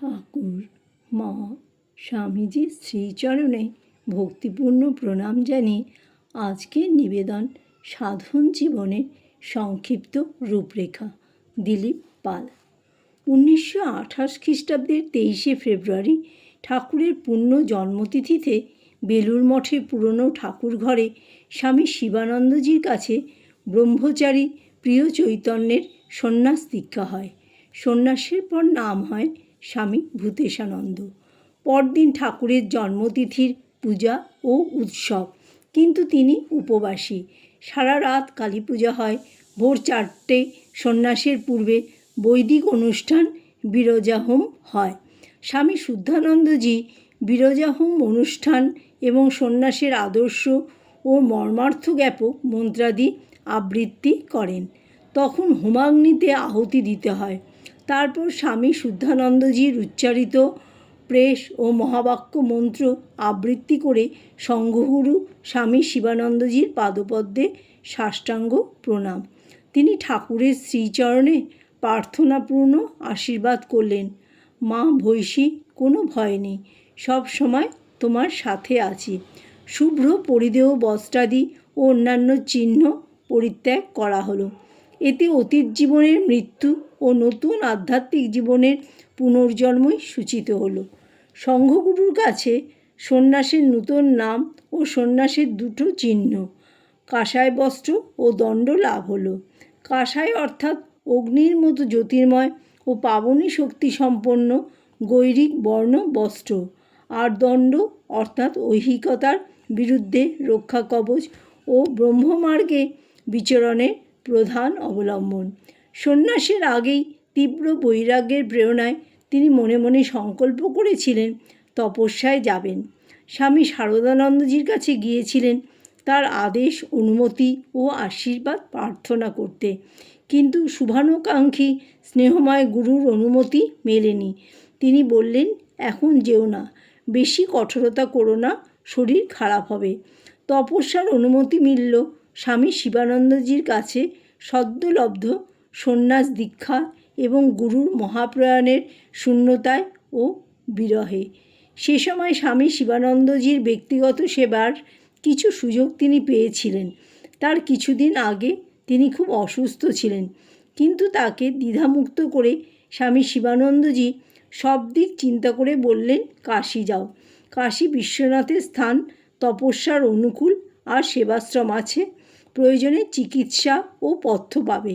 ঠাকুর, মা স্বামীজির শ্রীচরণে ভক্তিপূর্ণ প্রণাম জানিয়ে আজকের নিবেদন সাধন জীবনের সংক্ষিপ্ত রূপরেখা, দিলীপ পাল। উনিশশো আঠাশ খ্রিস্টাব্দের তেইশে ফেব্রুয়ারি ঠাকুরের পূর্ণ জন্মতিথিতে বেলুর মঠের পুরনো ঠাকুর ঘরে স্বামী শিবানন্দজির কাছে ব্রহ্মচারী প্রিয় চৈতন্যের সন্ন্যাস দীক্ষা হয়। সন্ন্যাসের পর নাম হয় স্বামী ভূতেশানন্দ। পরদিন ঠাকুরের জন্মতিথির পূজা ও উৎসব। কিন্তু তিনি উপবাসী। সারা রাত কালী পূজা হয়। ভোর চারটে সন্ন্যাসের পূর্বে বৈদিক অনুষ্ঠান বিরজাহোম হয়। স্বামী শুদ্ধানন্দজি বিরজাহোম অনুষ্ঠান এবং সন্ন্যাসের আদর্শ ও মর্মার্থ জ্ঞাপক মন্ত্রাদি আবৃত্তি করেন। তখন হোমাগ্নিতে আহুতি দিতে হয়। তারপর স্বামী শুদ্ধানন্দজির উচ্চারিত প্রেস ও মহাবাক্য মন্ত্র আবৃত্তি করে সংঘগুরু স্বামী শিবানন্দজির পাদপদ্মে সাষ্টাঙ্গ প্রণাম। তিনি ঠাকুরের শ্রীচরণে প্রার্থনাপূর্ণ আশীর্বাদ করলেন, মা ভৈষী কোনো ভয় নেই, সব সময় তোমার সাথে আছি। শুভ্র পরিদেহ বস্ত্রাদি ও অন্যান্য চিহ্ন পরিত্যাগ করা হলো। এতে অতীত জীবনের মৃত্যু ও নতুন আধ্যাত্মিক জীবনের পুনর্জন্মই সূচিত হলো। সংঘগুরুর কাছে সন্ন্যাসের নূতন নাম ও সন্ন্যাসের দুটো চিহ্ন, কাষায় বস্ত্র ও দণ্ড লাভ হলো। কাষায় অর্থাৎ অগ্নির মতো জ্যোতির্ময় ও পাবনী শক্তি সম্পন্ন গৈরিক বর্ণ বস্ত্র। আর দণ্ড অর্থাৎ ঐহিকতার বিরুদ্ধে রক্ষা কবচ ও ব্রহ্মমার্গে বিচরণের প্রধান অবলম্বন। সন্ন্যাসের আগেই তীব্র বৈরাগ্যের প্রেরণায় তিনি মনে মনে সংকল্প করেছিলেন, তপস্যায় যাবেন। স্বামী শারদানন্দজির কাছে গিয়েছিলেন তার আদেশ, অনুমতি ও আশীর্বাদ প্রার্থনা করতে। কিন্তু শুভানুকাঙ্ক্ষী স্নেহময় গুরুর অনুমতি মেলেনি। তিনি বললেন, এখন যেও না, বেশি কঠোরতা করো না, শরীর খারাপ হবে। তপস্যার অনুমতি মিলল স্বামী শিবানন্দজির কাছে সদ্যলব্ধ সন্ন্যাস দীক্ষা এবং গুরুর মহাপ্রয়াণের শূন্যতায় ও বিরহে। সে সময় স্বামী শিবানন্দজির ব্যক্তিগত সেবার কিছু সুযোগ তিনি পেয়েছিলেন। তার কিছুদিন আগে তিনি খুব অসুস্থ ছিলেন। কিন্তু তাকে দ্বিধামুক্ত করে স্বামী শিবানন্দজি সব দিক চিন্তা করে বললেন, কাশি যাও। কাশী বিশ্বনাথের স্থান তপস্যার অনুকূল আর সেবাশ্রম আছে। প্রয়োজনে চিকিৎসা ও পথ্য পাবে।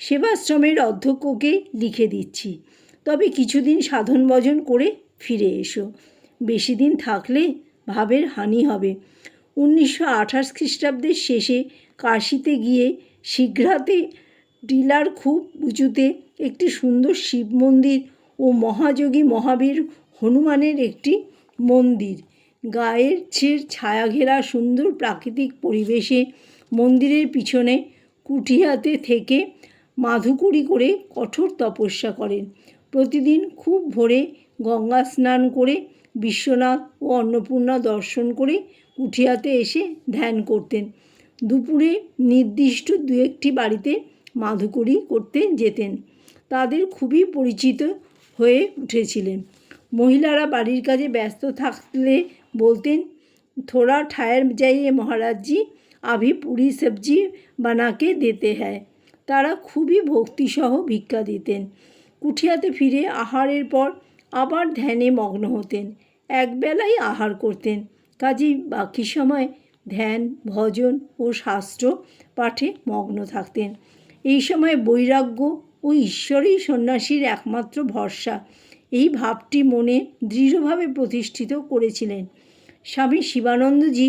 সেবাশ্রমের অধ্যক্ষকে লিখে দিচ্ছি। তবে কিছুদিন সাধন ভজন করে ফিরে এসো। বেশি দিন থাকলে ভাবের হানি হবে। উনিশশো আঠাশ খ্রিস্টাব্দের শেষে কাশিতে গিয়ে শীঘ্রাতে ডিলার খুব উঁচুতে একটি সুন্দর শিব মন্দির ও মহাযোগী মহাবীর হনুমানের একটি মন্দির। গায়ের ছের ছায়া ঘেরা সুন্দর প্রাকৃতিক পরিবেশে মন্দিরের পিছনে কুঠিয়াতে থেকে মাধুকুরি করে কঠোর তপস্যা করেন। প্রতিদিন খুব ভোরে গঙ্গা স্নান করে বিশ্বনাথ ও অন্নপূর্ণা দর্শন করে কুঠিয়াতে এসে ধ্যান করতেন। দুপুরে নির্দিষ্ট দু একটি বাড়িতে মাধুকরি করতে যেতেন। তাদের খুবই পরিচিত হয়ে উঠেছিলেন। মহিলারা বাড়ির কাজে ব্যস্ত থাকলে বলতেন, থোড়া ঠায়ের যাইয়ে মহারাজজি আভি পুরি সবজি বানাকে দিতে হ্যায় তারা খুবই ভক্তিসহ ভিক্ষা দিতেন কুঠিয়াতে ফিরে আহারের পর আবার ধ্যানে মগ্ন হতেন একবেলাই আহার করতেন কাজেই বাকি সময় ধ্যান ভজন ও শাস্ত্র পাঠে মগ্ন থাকতেন এই সময় বৈরাগ্য ও ঈশ্বরই সন্ন্যাসীর একমাত্র ভরসা। এই ভাবটি মনে দৃঢ়ভাবে প্রতিষ্ঠিত করেছিলেন। স্বামী শিবানন্দজি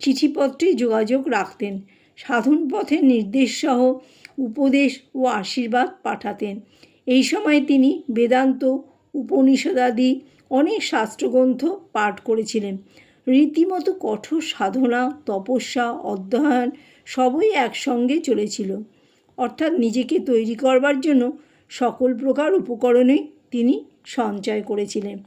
চিঠিপত্রে যোগাযোগ রাখতেন। সাধন পথের নির্দেশসহ উপদেশ ও আশীর্বাদ পাঠাতেন। এই সময় তিনি বেদান্ত, উপনিষদাদি, অনেক শাস্ত্রগ্রন্থ পাঠ করেছিলেন। রীতিমতো কঠোর সাধনা, তপস্যা, অধ্যয়ন সবই একসঙ্গে চলেছিল। অর্থাৎ নিজেকে তৈরি করবার জন্য সকল প্রকার উপকরণেই তিনি সঞ্চয় করেছিলেন।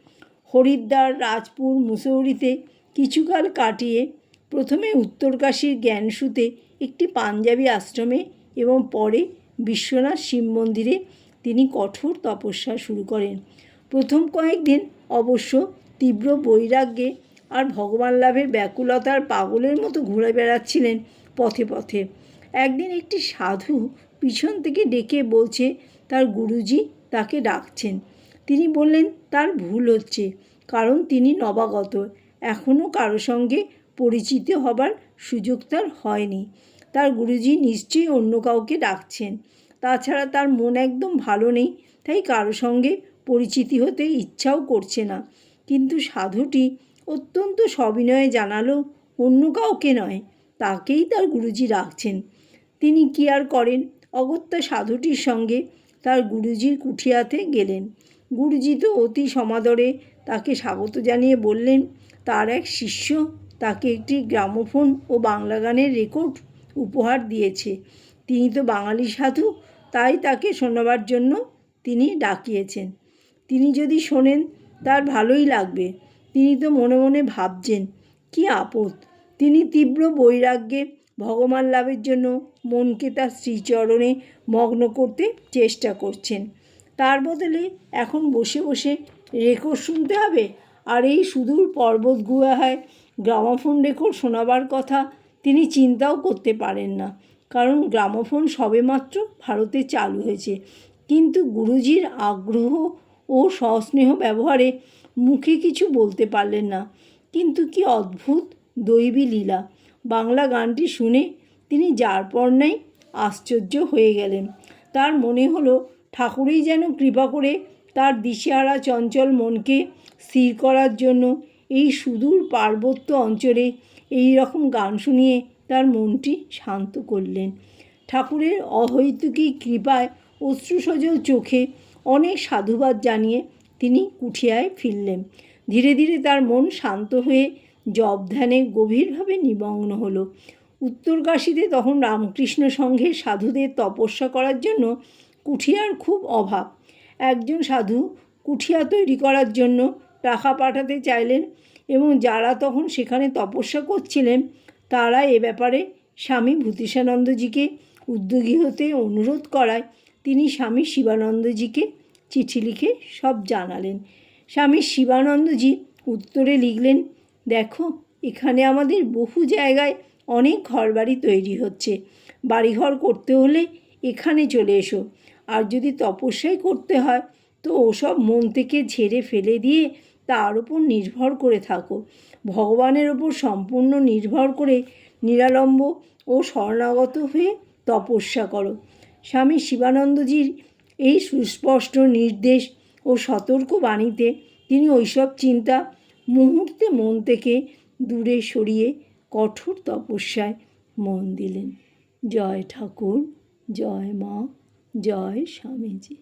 হরিদ্বার, রাজপুর, মুসৌরিতে কিছুকাল কাটিয়ে প্রথমে উত্তরকাশীর জ্ঞানসুতে একটি পাঞ্জাবি আশ্রমে এবং পরে বিশ্বনাথ শিব মন্দিরে তিনি কঠোর তপস্যা শুরু করেন। প্রথম কয়েকদিন অবশ্য তীব্র বৈরাগ্যে আর ভগবান লাভের ব্যাকুলতার পাগলের মতো ঘুরে বেড়াচ্ছিলেন পথে পথে। একদিন একটি সাধু পিছন থেকে ডেকে বলছে, তার গুরুজি তাকে ডাকছেন। তিনি বললেন, তার ভুল হচ্ছে, কারণ তিনি নবাগত। এখনও কারও সঙ্গে পরিচিত হবার সুযোগ তার হয়নি। তার গুরুজি নিশ্চয়ই অন্য কাউকে ডাকছেন। তাছাড়া তার মন একদম ভালো নেই, তাই কারও সঙ্গে পরিচিতি হতে ইচ্ছাও করছে না। কিন্তু সাধুটি অত্যন্ত সবিনয়ে জানালো, অন্য কাউকে নয়, তাকেই তার গুরুজি রাখছেন তিনি কি আর করেন? অগত্যা সাধুটির সঙ্গে তার গুরুজির কুঠিয়াতে গেলেন। গুরুজি তো অতি সমাদরে তাকে স্বাগত জানিয়ে বললেন, তার এক শিষ্য তাকে একটি গ্রামোফোন ও বাংলা গানের রেকর্ড উপহার দিয়েছে। তিনি তো বাঙালি সাধু, তাই তাকে শোনাবার জন্য তিনি ডাকিয়েছেন। তিনি যদি শোনেন, তার ভালোই লাগবে। তিনি তো মনে মনে ভাবছেন, কি আপদ। তিনি তীব্র বৈরাগ্যে ভগবান লাভের জন্য মনকে তার শ্রীচরণে মগ্ন করতে চেষ্টা করছেন। তার বদলে এখন বসে বসে রেকর্ড শুনতে হবে? আর এই সুদূর পর্বত গুহায় গ্রামাফোন রেকর্ড শোনাবার কথা তিনি চিন্তাও করতে পারেন না। কারণ গ্রামোফোন সবেমাত্র ভারতে চালু হয়েছে। কিন্তু গুরুজির আগ্রহ ও সস্নেহ ব্যবহারে মুখে কিছু বলতে পারলেন না। কিন্তু কি অদ্ভুত দৈবী লীলা। বাংলা গানটি শুনে তিনি যার পর নাই আশ্চর্য হয়ে গেলেন। তার মনে হলো ঠাকুরই যেন কৃপা করে তার দিশেহারা চঞ্চল মনকে স্থির করার জন্য এই সুদূর পার্বত্য অঞ্চলে এই রকম গান শুনিয়ে তার মনটি শান্ত করলেন। ঠাকুরের অহৈতুকী কৃপায় অশ্রুসজল চোখে অনেক সাধুবাদ জানিয়ে তিনি কুঠিয়ায় ফিরলেন। ধীরে ধীরে তার মন শান্ত হয়ে জব ধ্যানে গভীরভাবে নিমগ্ন হলো। উত্তরকাশীতে তখন রামকৃষ্ণ সংঘের সাধুদের তপস্যা করার জন্য কুঠিয়ার খুব অভাব। একজন সাধু কুঠিয়া তৈরি করার জন্য টাকা পাঠাতে চাইলেন এবং যারা তখন সেখানে তপস্যা করছিলেন, তারা এ ব্যাপারে স্বামী ভূতিষানন্দজিকে উদ্যোগী হতে অনুরোধ করায় তিনি স্বামী শিবানন্দজিকে চিঠি লিখে সব জানালেন। স্বামী শিবানন্দজি উত্তরে লিখলেন, দেখো, এখানে আমাদের বহু জায়গায় অনেক ঘরবাড়ি তৈরি হচ্ছে। বাড়িঘর করতে হলে এখানে চলে এসো। আর যদি তপস্যাই করতে হয়, তো ওসব মন থেকে ঝেড়ে ফেলে দিয়ে তার উপর নির্ভর করে থাকো। ভগবানের ওপর সম্পূর্ণ নির্ভর করে নিরালম্ব ও শরণাগত হয়ে তপস্যা করো। স্বামী শিবানন্দজির এই সুস্পষ্ট নির্দেশ ও সতর্ক বাণীতে তিনি ওইসব চিন্তা মুহূর্তে মন থেকে দূরে সরিয়ে কঠোর তপস্যায় মন দিলেন। জয় ঠাকুর, জয় মা, জয় স্বামীজি।